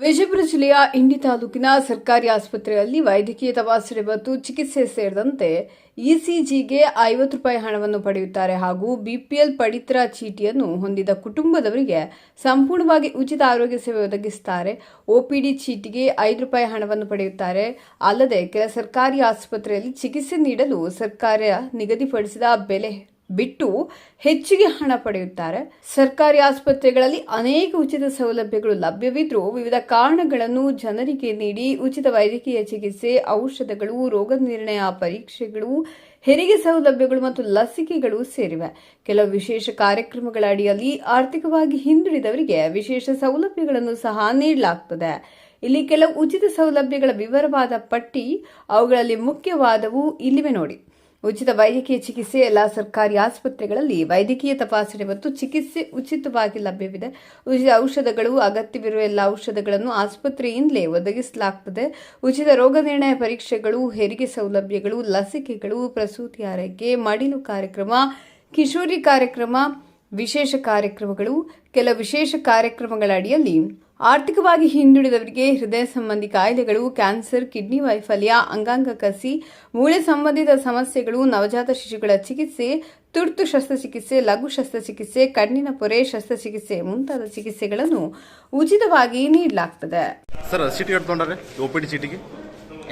ವಿಜಯಪುರ ಜಿಲ್ಲೆಯ ಇಂಡಿ ತಾಲೂಕಿನ ಸರ್ಕಾರಿ ಆಸ್ಪತ್ರೆಯಲ್ಲಿ ವೈದ್ಯಕೀಯ ತಪಾಸಣೆ ಮತ್ತು ಚಿಕಿತ್ಸೆ ಸೇರಿದಂತೆ ಇಸಿಜಿಗೆ ಐವತ್ತು ರೂಪಾಯಿ ಹಣವನ್ನು ಪಡೆಯುತ್ತಾರೆ ಹಾಗೂ ಬಿಪಿಎಲ್ ಪಡಿತರ ಚೀಟಿಯನ್ನು ಹೊಂದಿದ ಕುಟುಂಬದವರಿಗೆ ಸಂಪೂರ್ಣವಾಗಿ ಉಚಿತ ಆರೋಗ್ಯ ಸೇವೆ ಒದಗಿಸುತ್ತಾರೆ. ಒಪಿಡಿ ಚೀಟಿಗೆ ಐದು ರೂಪಾಯಿ ಹಣವನ್ನು ಪಡೆಯುತ್ತಾರೆ. ಅಲ್ಲದೆ ಕೆಲ ಸರ್ಕಾರಿ ಆಸ್ಪತ್ರೆಯಲ್ಲಿ ಚಿಕಿತ್ಸೆ ನೀಡಲು ಸರ್ಕಾರ ನಿಗದಿಪಡಿಸಿದ ಬೆಲೆ ಬಿಟ್ಟು ಹೆಚ್ಚಿಗೆ ಹಣ ಪಡೆಯುತ್ತಾರೆ. ಸರ್ಕಾರಿ ಆಸ್ಪತ್ರೆಗಳಲ್ಲಿ ಅನೇಕ ಉಚಿತ ಸೌಲಭ್ಯಗಳು ಲಭ್ಯವಿದ್ರೂ ವಿವಿಧ ಕಾರಣಗಳನ್ನು ಜನರಿಗೆ ನೀಡಿ ಉಚಿತ ವೈದ್ಯಕೀಯ ಚಿಕಿತ್ಸೆ, ಔಷಧಗಳು ರೋಗ ನಿರ್ಣಯ ಪರೀಕ್ಷೆಗಳು, ಹೆರಿಗೆ ಸೌಲಭ್ಯಗಳು ಮತ್ತು ಲಸಿಕೆಗಳು ಸೇರಿವೆ. ಕೆಲವು ವಿಶೇಷ ಕಾರ್ಯಕ್ರಮಗಳ ಅಡಿಯಲ್ಲಿ ಆರ್ಥಿಕವಾಗಿ ಹಿಂದುಳಿದವರಿಗೆ ವಿಶೇಷ ಸೌಲಭ್ಯಗಳನ್ನು ಸಹ ನೀಡಲಾಗುತ್ತದೆ ಇಲ್ಲಿ ಕೆಲವು ಉಚಿತ ಸೌಲಭ್ಯಗಳ ವಿವರವಾದ ಪಟ್ಟಿ ಅವುಗಳಲ್ಲಿ ಮುಖ್ಯವಾದವು ಇಲ್ಲಿವೆ ನೋಡಿ. ಉಚಿತ ವೈದ್ಯಕೀಯ ಚಿಕಿತ್ಸೆ ಎಲ್ಲ ಸರ್ಕಾರಿ ಆಸ್ಪತ್ರೆಗಳಲ್ಲಿ ವೈದ್ಯಕೀಯ ತಪಾಸಣೆ ಮತ್ತು ಚಿಕಿತ್ಸೆ ಉಚಿತವಾಗಿ ಲಭ್ಯವಿದೆ. ಉಚಿತ ಔಷಧಗಳು, ಅಗತ್ಯವಿರುವ ಎಲ್ಲ ಔಷಧಗಳನ್ನು ಆಸ್ಪತ್ರೆಯಿಂದಲೇ ಒದಗಿಸಲಾಗುತ್ತದೆ ಉಚಿತ ರೋಗ ನಿರ್ಣಯ ಪರೀಕ್ಷೆಗಳು, ಹೆರಿಗೆ ಸೌಲಭ್ಯಗಳು, ಲಸಿಕೆಗಳು, ಪ್ರಸೂತಿ ಆರೈಕೆ, ಮಡಿಲು ಕಾರ್ಯಕ್ರಮ, ಕಿಶೋರಿ ಕಾರ್ಯಕ್ರಮ, ವಿಶೇಷ ಕಾರ್ಯಕ್ರಮಗಳು, ಕೆಲ ವಿಶೇಷ ಕಾರ್ಯಕ್ರಮಗಳ ಅಡಿಯಲ್ಲಿ ಆರ್ಥಿಕವಾಗಿ ಹಿಂದುಳಿದವರಿಗೆ ಹೃದಯ ಸಂಬಂಧಿ ಕಾಯಿಲೆಗಳು ಕ್ಯಾನ್ಸರ್ ಕಿಡ್ನಿ ವೈಫಲ್ಯ ಅಂಗಾಂಗ ಕಸಿ ಮೂಳೆ ಸಂಬಂಧಿತ ಸಮಸ್ಯೆಗಳು ನವಜಾತ ಶಿಶುಗಳ ಚಿಕಿತ್ಸೆ ತುರ್ತು ಶಸ್ತ್ರಚಿಕಿತ್ಸೆ ಲಘು ಶಸ್ತ್ರಚಿಕಿತ್ಸೆ ಕಣ್ಣಿನ ಪೊರೆ ಶಸ್ತ್ರಚಿಕಿತ್ಸೆ ಮುಂತಾದ ಚಿಕಿತ್ಸೆಗಳನ್ನು ಉಚಿತವಾಗಿ ನೀಡಲಾಗುತ್ತದೆ ಸರ್ ಸಿಟಿ ತೊಗೊಂಡ್ರೆ ಸಿಟಿಗೆ?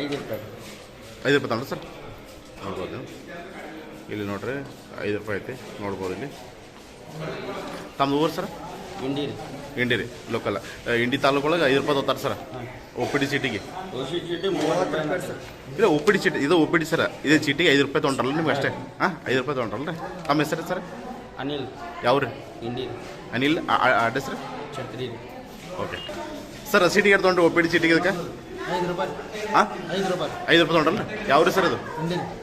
ಐದು ರೂಪಾಯಿ. ಐದು ರೂಪಾಯಿ ತೊಗೊಂಡ್ರೆ ಸರ್? ನೋಡ್ಬೋದು. ಇಲ್ಲಿ ನೋಡ್ರಿ ಐದು ರೂಪಾಯಿ ಐತಿ ನೋಡ್ಬೋದು ಇಲ್ಲಿ. ತಮ್ಮದು ಊರು ಸರ್? ಗುಂಡಿ ರೀ. ಇಂಡಿ ರೀ ಲೋಕಲ್ ಇಂಡಿ ತಾಲೂಕು ಒಳಗೆ ಐದು ರೂಪಾಯಿ ತೊಗೊತಾರೆ ಸರ್. ಒ ಪಿ ಡಿ ಚೀಟಿಗೆ. ಔಷಧಿ ಚೀಟಿ ಮೂವತ್ತು ರೂಪಾಯಿ ಸರ್ ಇದು ಒ ಪಿ ಡಿ ಚೀಟಿ ಇದು ಒ ಪಿ ಡಿ ಸರ್. ಇದೇ ಚೀಟಿಗೆ ಐದು ರೂಪಾಯಿ ತೊಗೊಂಡ್ರಲ್ಲ ನಿಮ್ಗೆ ಅಷ್ಟೇ. ಹಾಂ ಐದು ರೂಪಾಯಿ ತೊಗೊಂಡ್ರಲ್ಲ ರೀ. ತಮ್ಮ ಹೆಸರು ಸರ್? ಅನಿಲ್. ಯಾವ ರೀ? ಅನಿಲ್ ಅಡ್ರೆಸ್ ರೀ? ಛತ್ರಿ ಓಕೆ. ಸರ್ ಸೀಟಿಗೆ ತೊಗೊಂಡ್ರಿ ಒ ಪಿ ಡಿ ಚೀಟಿಗೆ ಇದಕ್ಕೆ? ಐದು ರೂಪಾಯಿ. ಹಾಂ ಐದು ರೂಪಾಯಿ. ಐದು ರೂಪಾಯಿ ತೊಗೊಂಡ್ರಲ್ಲ ಯಾವ ರೀ ಸರ್ ಅದು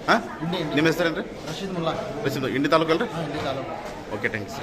ಹಾಂ ಇಂಡಿ ಹೆಸರು ನಿಮ್ಮ ಹೆಸರೇನು ರೀ ರಶೀದ್ ಮುಲ್ಲಾ. ರಶೀದ್ ಇಂಡಿ ತಾಲೂಕಲ್ಲ ರೀ ಓಕೆ ಥ್ಯಾಂಕ್ಸ್